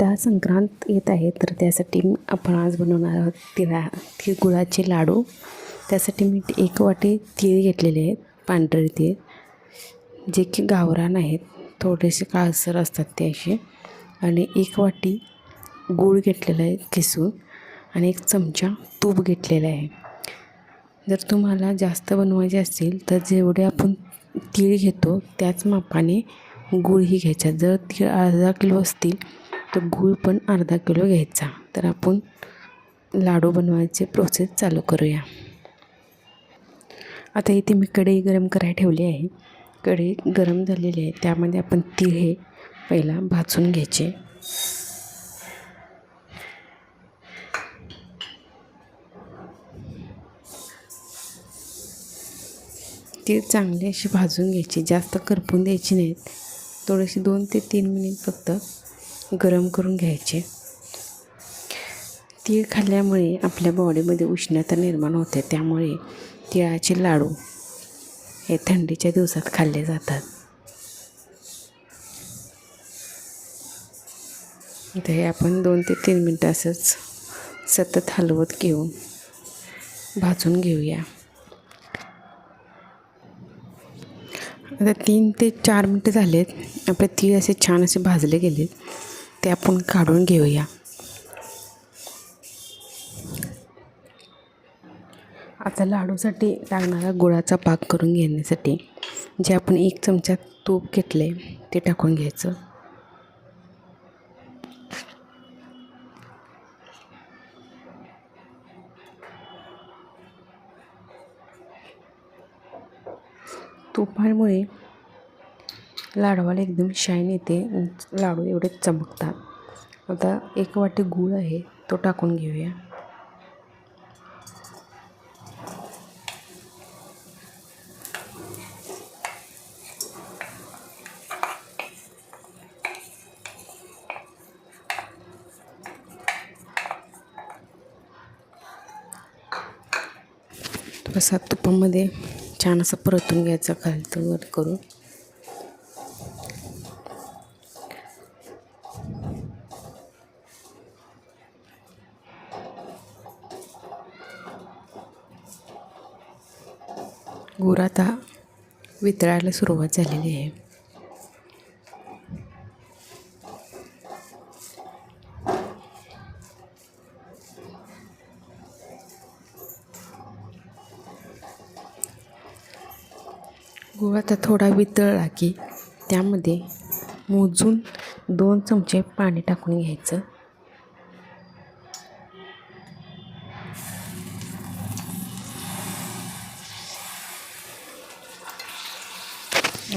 आता संक्रांत येत आहे तर त्यासाठी आपण आज बनवणार आहोत तिळा तीळ गुळाचे लाडू. त्यासाठी मी एक वाटी तीळ घेतलेले आहेत पांढरे तीळ जे की गावरान आहेत थोडेसे काळसर असतात ते असे. आणि एक वाटी गूळ घेतलेला आहे किसून आणि एक चमचा तूप घेतलेला आहे. जर तुम्हाला जास्त बनवायचे असतील तर जेवढे आपण तीळ घेतो त्याच मापाने गूळही घ्यायचा. जर तीळ अर्धा किलो असतील तर गूळ पण अर्धा किलो घ्यायचा. तर आपण लाडू बनवायचे प्रोसेस चालू करूया. आता इथे मी कढई गरम करायला ठेवली आहे. कढई गरम झालेली आहे. त्यामध्ये आपण तीळ हे पहिला भाजून घ्यायचे. तीळ चांगली अशी भाजून घ्यायची. जास्त करपून द्यायची नाहीत. थोडेसे दोन ते तीन मिनिट फक्त गरम करून घ्यायचे. तीळ खाल्ल्यामुळे आपल्या बॉडीमध्ये उष्णता निर्माण होते. त्यामुळे तिळाचे लाडू हे थंडीच्या दिवसात खाल्ले जातात. इथे हे आपण दोन ते तीन मिनटं असंच सतत हलवत घेऊन भाजून घेऊया. आता तीन ते चार मिनटं झालेत. आपले तीळ असे छान असे भाजले गेलेत. ते आपण काढून घेऊया. आता लाडूसाठी लागणारा गुळाचा पाक करून घेण्यासाठी जे आपण एक चमचा तूप घेतलं आहे ते टाकून घ्यायचं. तुपामुळे लाडवाला एकदम शाईन येते. लाडू एवढे चमकतात. आता एक वाटी गूळ आहे तो टाकून घेऊया. थोडासा तुपामध्ये छान असं परतून घ्यायचं खालतं वर करून. गुळ आता वितळायला सुरुवात झालेली आहे. गुळ आता थोडा वितळला की त्यामध्ये मोजून दोन चमचे पाणी टाकून घ्यायचं.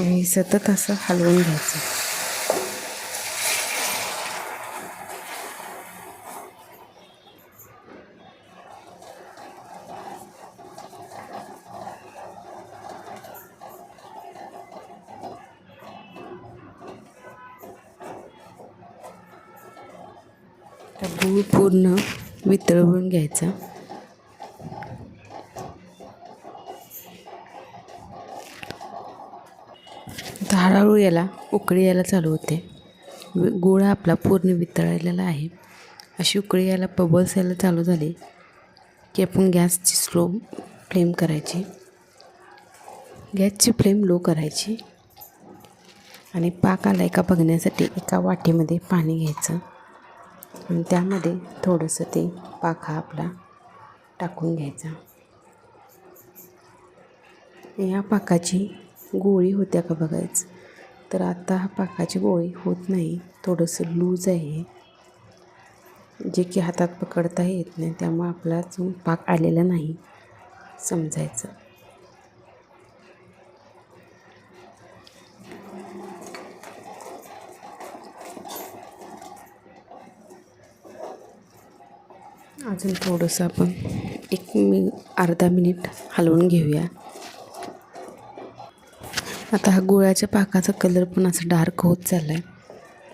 आणि सतत असं हलवून घ्यायचं. गूळ पूर्ण वितळवून घ्यायचा आता हळूहळू याला उकळी यायला चालू होते वि- आपला पूर्ण वितळलेला आहे. अशी उकळी यायला बबल्स यायला चालू झाली की आपण गॅसची स्लो फ्लेम करायची. गॅसची फ्लेम लो करायची आणि पाक आला का बघण्यासाठी एका वाटीमध्ये पाणी घ्यायचं. आणि त्यामध्ये थोडंसं ते पाक हा आपला टाकून घ्यायचा. या पाकाची गोळी होत्या का बघायचं? तर आता हा पाकाची गोळी होत नाही. थोडंसं लूज आहे. जे की हातात पकडता येत नाही त्यामुळे आपला अजून पाक आलेला नाही समजायचं. अजून थोडंसं आपण एक मि अर्धा मिनिट हलवून घेऊया. आता हा गुळाच्या पाकाचा कलर पण असं डार्क होत चालला आहे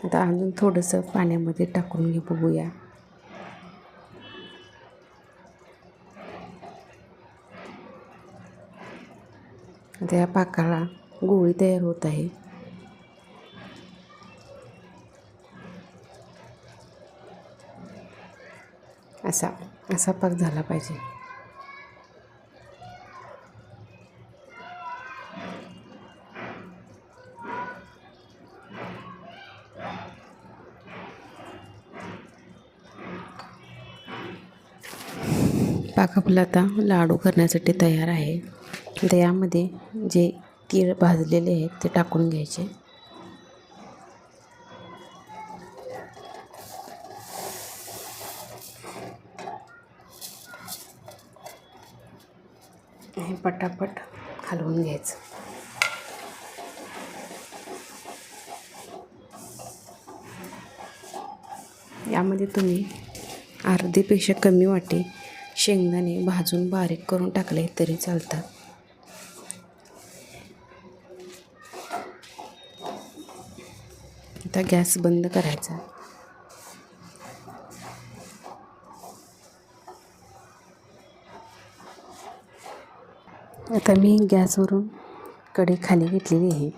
आता अजून थोडंसं पाण्यामध्ये टाकून घे बघूया. आता या पाकाला गोळी तयार होत आहे. असा असा पाक झाला पाहिजे. पाक आपला आता लाडू करण्यासाठी तयार आहे. तर यामध्ये जे तीळ भाजलेले आहेत ते टाकून घ्यायचे. हे पटापट हलवून घ्यायचं. यामध्ये तुम्ही अर्धीपेक्षा कमी वाटे शेंगदाणे भाजून बारीक करून टाकले तरी चालतात. आता गॅस बंद करायचा. आता मी गॅसवरून कढई खाली घेतलेली आहे.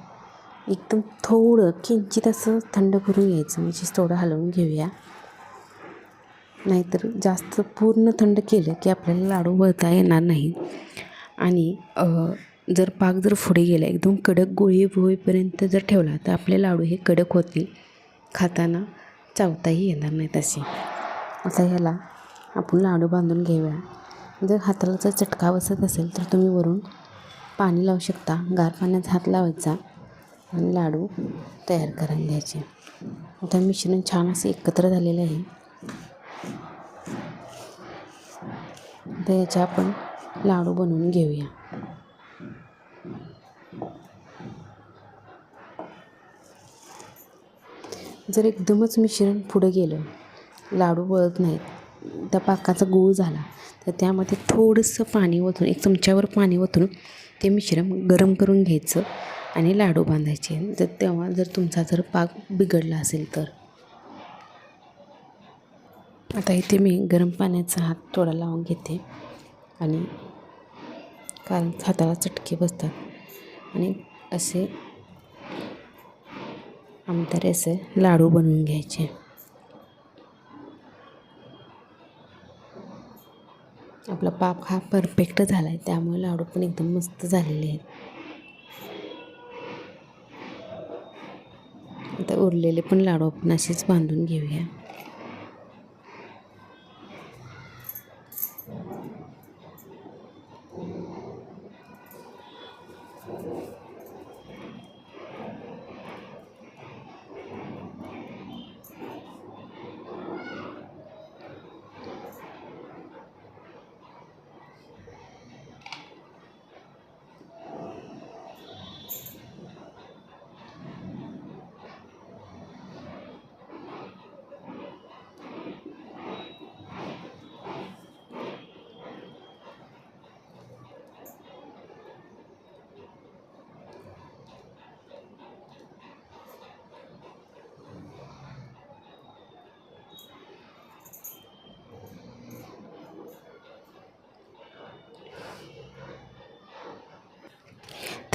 एकदम थोडं किंचित असं थंड करून घ्यायचं. म्हणजे थोडं हलवून घेऊया. नाहीतर जास्त पूर्ण थंड केलं की आपल्याला लाडू वळता येणार नाही. आणि जर पाक जर पुढे गेला एकदम कडक गोळी होईपर्यंत जर ठेवला तर आपले लाडू हे कडक होतील. खाताना चावताही येणार नाहीत असे. आता ह्याला आपण लाडू बांधून घेऊया. जर हाताला जर चटका बसत असेल तर तुम्ही वरून पाणी लावू शकता. गार पाण्यात हात लावायचा आणि लाडू तयार करून घ्यायचे. आता मिश्रण छान असे एकत्र झालेलं आहे. आता याचे आपण लाडू बनवून घेऊया. जर एकदमच मिश्रण पुढं गेलं लाडू वळत नाहीत त्या पाकाचा गूळ झाला तर त्यामध्ये थोडंसं पाणी ओतून एक चमच्यावर पाणी ओतून ते मिश्रण गरम करून घ्यायचं आणि लाडू बांधायचे. जर तेव्हा जर तुमचा जर पाक बिघडला असेल तर. आता इथे मी गरम पाण्याचा हात थोडा लावून घेते. आणि कारण हाताला चटके बसतात. आणि असे आमदारे असे लाडू बनवून घ्यायचे. आपला पाप हा परफेक्ट झाला आहे त्यामुळे लाडू पण एकदम मस्त झालेले आहेत. आता उरलेले पण लाडू आपण असेच बांधून घेऊया.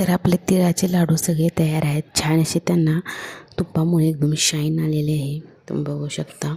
तर आपले तिळाचे लाडू सगळे तयार आहेत. छान असे त्यांना तुपामुळे एकदम शाईन आलेले आहे. तुम्ही बघू शकता.